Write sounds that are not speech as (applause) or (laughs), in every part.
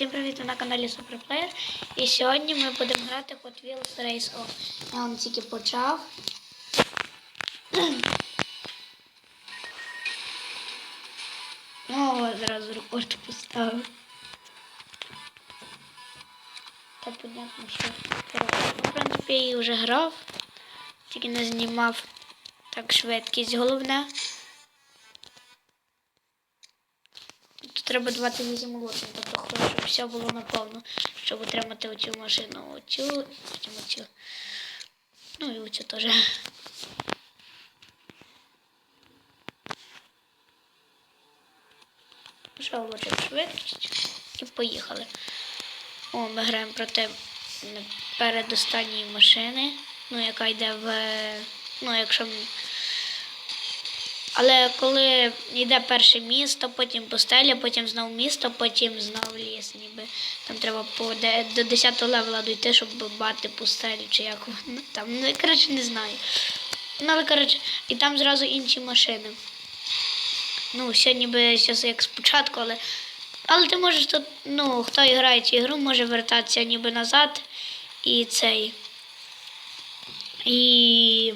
Всім привіт ви на каналі Суперплеєр. І сьогодні ми будемо грати Hot Wheels Race Off. Я вам тільки почав. О, зразу рекорд поставив. Та понятно, що в принципі я її вже грав, тільки не знімав так швидкість головне. Тут треба 28 лотів, тобто щоб все було наповно, щоб отримати оцю машину, оцю, потім оцю. Ну і оцю теж. Влучив швидкість і поїхали. О, ми граємо проти передостанньої машини, ну, яка йде в. Ну, якщо. Але коли йде перше місто, потім пустеля, потім знову місто, потім знову ліс, ніби там треба до 10 левела дійти, щоб бати пустелю, чи як воно там. Ну, коротше, не знаю. Ну, але коротше, і там зразу інші машини. Ну, все ніби зараз як спочатку, але. Але ти можеш тут, ну, хто грає цю ігру, може вертатися ніби назад і цей. І.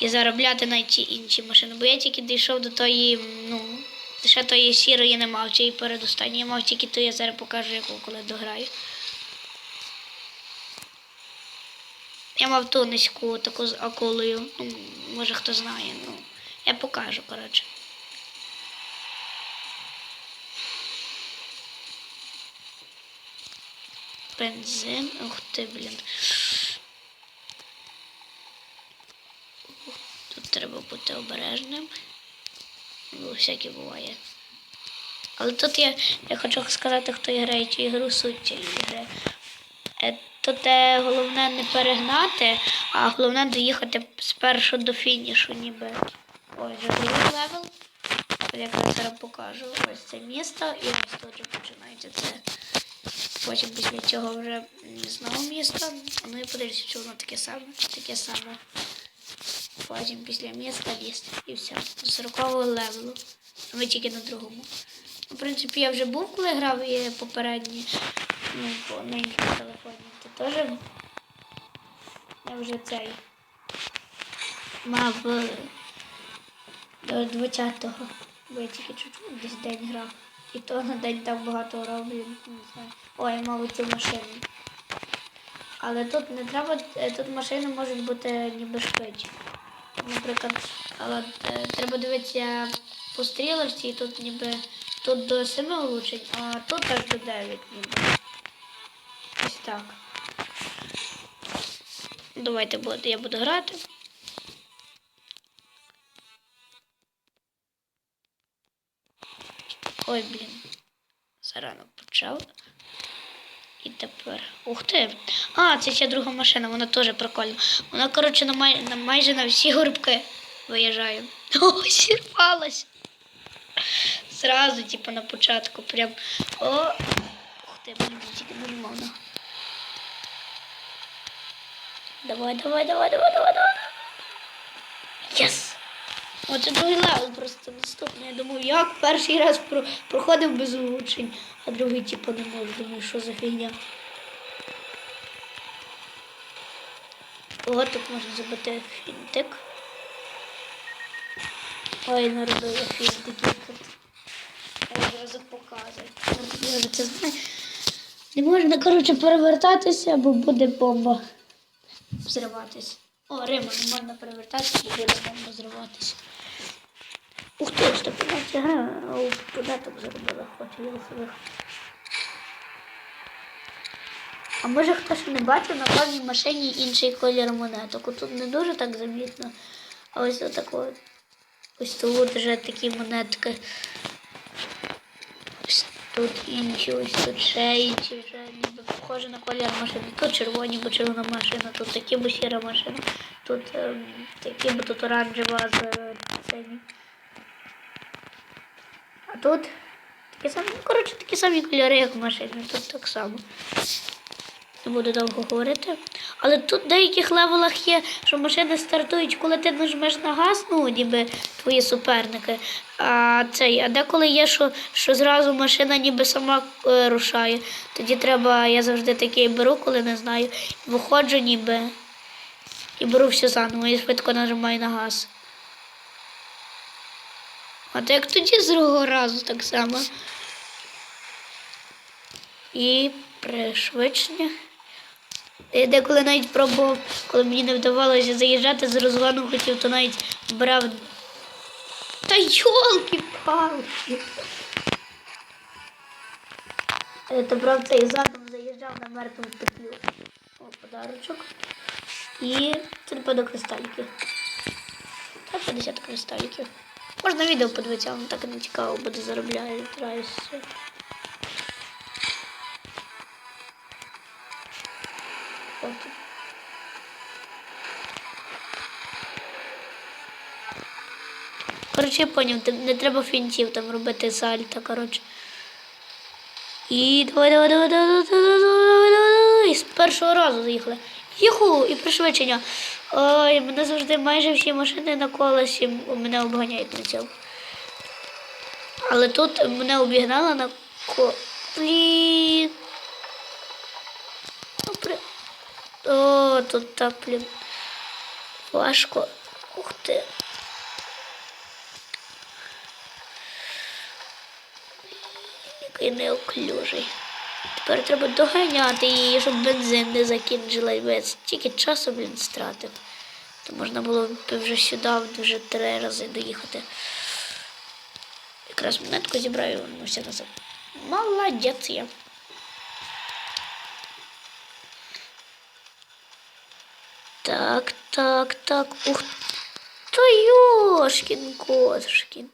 І заробляти на ті інші машини. Бо я тільки дійшов до тої, ну, ще тої сірої не мав, чи і передостанньої мав, тільки то я зараз покажу, яку коли дограю. Я мав ту низьку таку з акулою. Ну, може хто знає, ну. Я покажу, коротше. Бензин. Ух ти, блін. Ух, Тут треба бути обережним. Бо всяке буває. Але тут я, я хочу сказати, хто грає цю ігру, суть ігри. Е, Тут е, головне не перегнати, а головне доїхати спершу до фінішу, ніби. Ой, вже другий левел. Як я зараз покажу. Ось це місто, і ось тут вже починається це. Потім після цього вже знову місто. Ну і подивіться, чи воно таке саме. Таке саме. Потім після міста ліс. І все. До 40 левелу. Ми тільки на другому. В принципі, я вже був, коли грав і попередні. Ну, по на іншому телефоні. То теж я вже цей мав е, до 20-го. Бо я тільки чуть-чуть десь день грав. І то на день так багато роблю, не знаю. Ой, мав цю машину. Але тут не треба, е, тут машини можуть бути ніби швидші. Наприклад, але е, треба дивитися по стрілочці, і тут ніби тут до 7 влучень, а тут аж до 9 ніби. Ось так. Давайте я буду грати. Ой, блін. Зарано почав. Тепер. Ух ти! А, це ще друга машина, вона теж прикольна. Вона, коротше, на, май... на майже на всі горбки виїжджає. (laughs) О, сірвалась. Зразу, типу, на початку. Прям. О! Ух ти, блін, тільки нормально. Давай, давай, давай, давай, давай, давай. Єс! Оце другий левел просто наступний. Я думав, як перший раз про- проходив без влучень, а другий типу не можу. Думаю, що за фігня. Ого, тут можна зробити фінтик. Ой, наробила. Я одразу показую. Це знаю. Не можна, коротше, перевертатися, бо буде бомба взриватись. О, Рима, не можна перевертатися, бо буде бомба зриватися. Ух ти, що понять гра, податок заробила, хочу велосипед. А може хтось не бачив на кожній машині інший колір монеток. Тут не дуже так замітно. А ось отако. Ось тут вже такі монетки. Ось тут інші, ось тут ще інші, вже ніби похоже на колір машини. Тут червоні, бо червона машина, тут такі, бо сіра машина, тут ем, такі, бо тут оранжева з е. А тут такі самі, коротше, такі самі кольори, як в машині, тут так само. не буду довго говорити. Але тут в деяких левелах є, що машини стартують, коли ти нажмеш на газ, ну ніби твої суперники. А цей, а деколи є, що, що зразу машина ніби сама е, рушає. Тоді треба, я завжди такий беру, коли не знаю. Виходжу ніби і беру все заново і швидко нажимаю на газ. А то як тоді з другого разу так само. І пришвидшення. Я деколи навіть пробував, коли мені не вдавалося заїжджати з розгону хотів, то навіть брав. Та йолки-палки. Е, брав цей задом, заїжджав на мертву петлю. О, подарочок. І це напевно кристаліки. Та 50 кристаліків. Можна відео подивитися, воно так і не цікаво буде заробляю. Траюся. От. Коротше, я поняв, не треба фінтів там робити сальто, коротше. І давай, давай, давай, давай, давай, давай, давай, давай, давай. І з першого разу заїхали. Юху, і пришвидшення. Ой, мене завжди майже всі машини на колесі мене обганяють на цьому. Але тут мене обігнали на ко. Блін. Ну. О, тут так, блін. Важко. Ух ти. Який неуклюжий. Тепер треба доганяти її, щоб бензин не закінчила. Стільки часу, блін, стратив. То можна було б вже сюди вже три рази доїхати. Якраз монетку зібрав і вернувся назад. Молодець я. Так, так, так. Ух та Йошкін кошкін.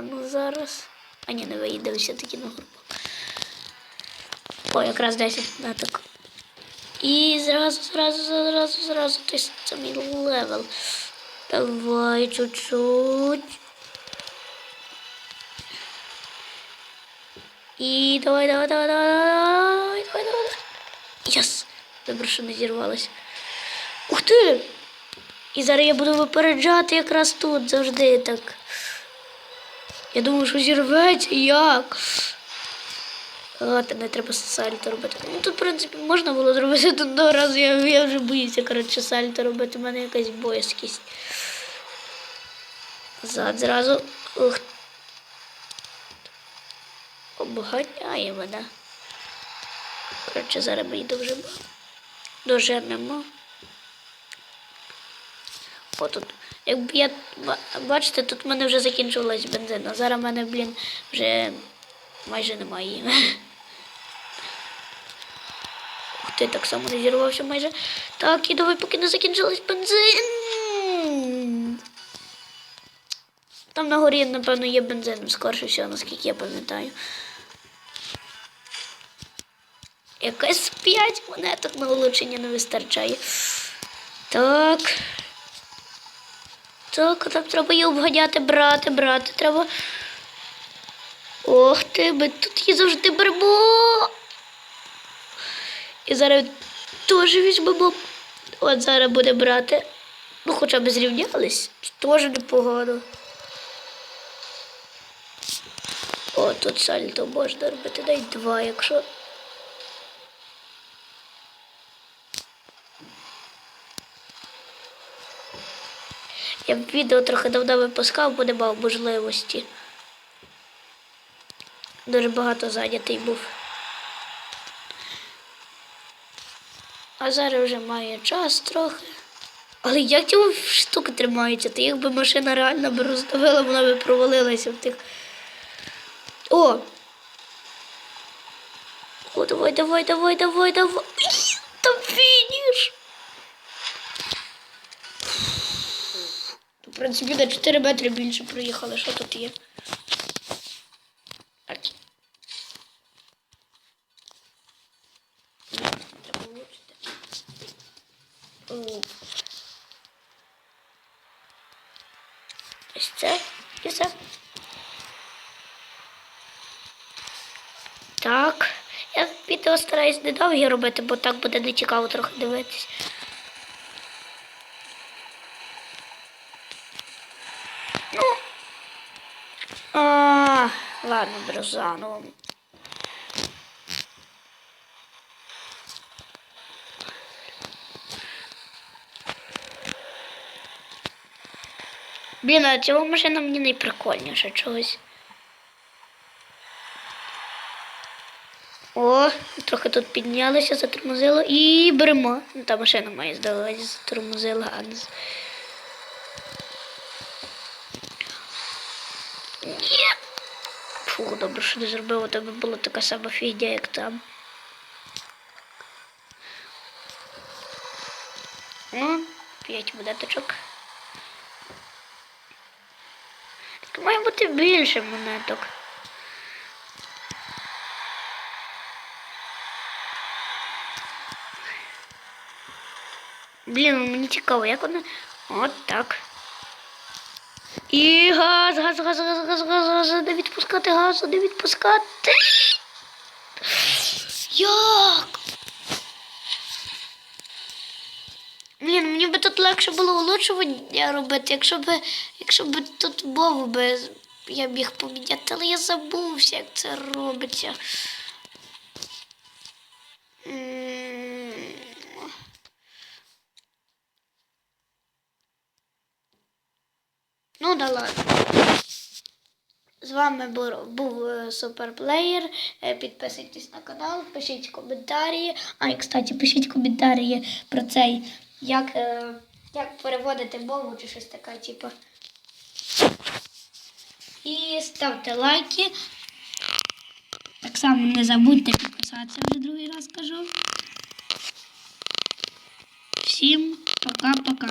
А ну зараз. А ні, не виїде все-таки на групу. О, якраз 10 меток. І зразу, зразу, зразу, зразу той самий левел. Давай чуть-чуть. І давай, давай, давай, давай, давай, давай, давай. Єс! Добре, що не зірвалося. Ух ти! І зараз я буду випереджати якраз тут завжди так. Я думаю, що зірветься як. А, не треба сальто робити. Ну тут, в принципі, можна було зробити тут одного разу, я, я вже боюся, коротше, сальто робити. У мене якась боязкість. Зад зразу. Ух. Обганяє мене. Коротше, зараз ми її довжимо. Доженемо. Отут. Якби я бачите, тут в мене вже закінчилась бензин, а зараз в мене, блін, вже майже немає. (laughs) Ух ти, так само не зірвався майже. Так, і давай, поки не закінчилась бензин. Там на горі, напевно, є бензин, скорше всього, наскільки я пам'ятаю. Якась 5 монеток на улучшення не вистачає. Так. Так, так треба її обганяти, брати, брати. Треба. Ох ти, ми тут її завжди беремо. І зараз теж візьмемо. От зараз буде брати. Ну, хоча б зрівнялись. Теж непогано. О, тут сальто можна робити навіть два, якщо. Я б відео трохи давно випускав, бо не мав можливості. Дуже багато зайнятий був. А зараз вже має час трохи. Але як ті штуки тримаються? Та якби машина реально б роздавила, вона би провалилася в тих. О! О, давай, давай, давай, давай, давай. Там фініш! Принципі, на 4 метри більше проїхали. Що тут є? Так. Треба влучити. Ось це і все. Так. Я відео стараюсь недовгі робити, бо так буде не цікаво трохи дивитись. Ну. А, ладно, беру заново. Блін, а цього машина мені найприкольніша чогось. О, трохи тут піднялися, затормозило і беремо. Ну, Та машина має здавалося, затормозила, а не. Фу, добре, що не зробив, у тебе була така сама фігня, як там. Ну, п'ять монеточок. Так має бути більше монеток. Блін, мені цікаво, як вони. От так. І газ, газ, газ, газ, газ, газ, газ, не відпускати газу, не відпускати. Як? Блін, мені би тут легше було улучшування робити, якщо б, якщо б тут Вову би я міг поміняти, але я забувся, як це робиться. Ну. З вами був, був е, суперплеєр. Е, Підписуйтесь на канал, пишіть коментарі. А і кстати, пишіть коментарі про цей, як, е, як переводити мову чи щось таке, типу. І ставте лайки. Так само не забудьте підписатися, вже другий раз кажу. Всім пока-пока.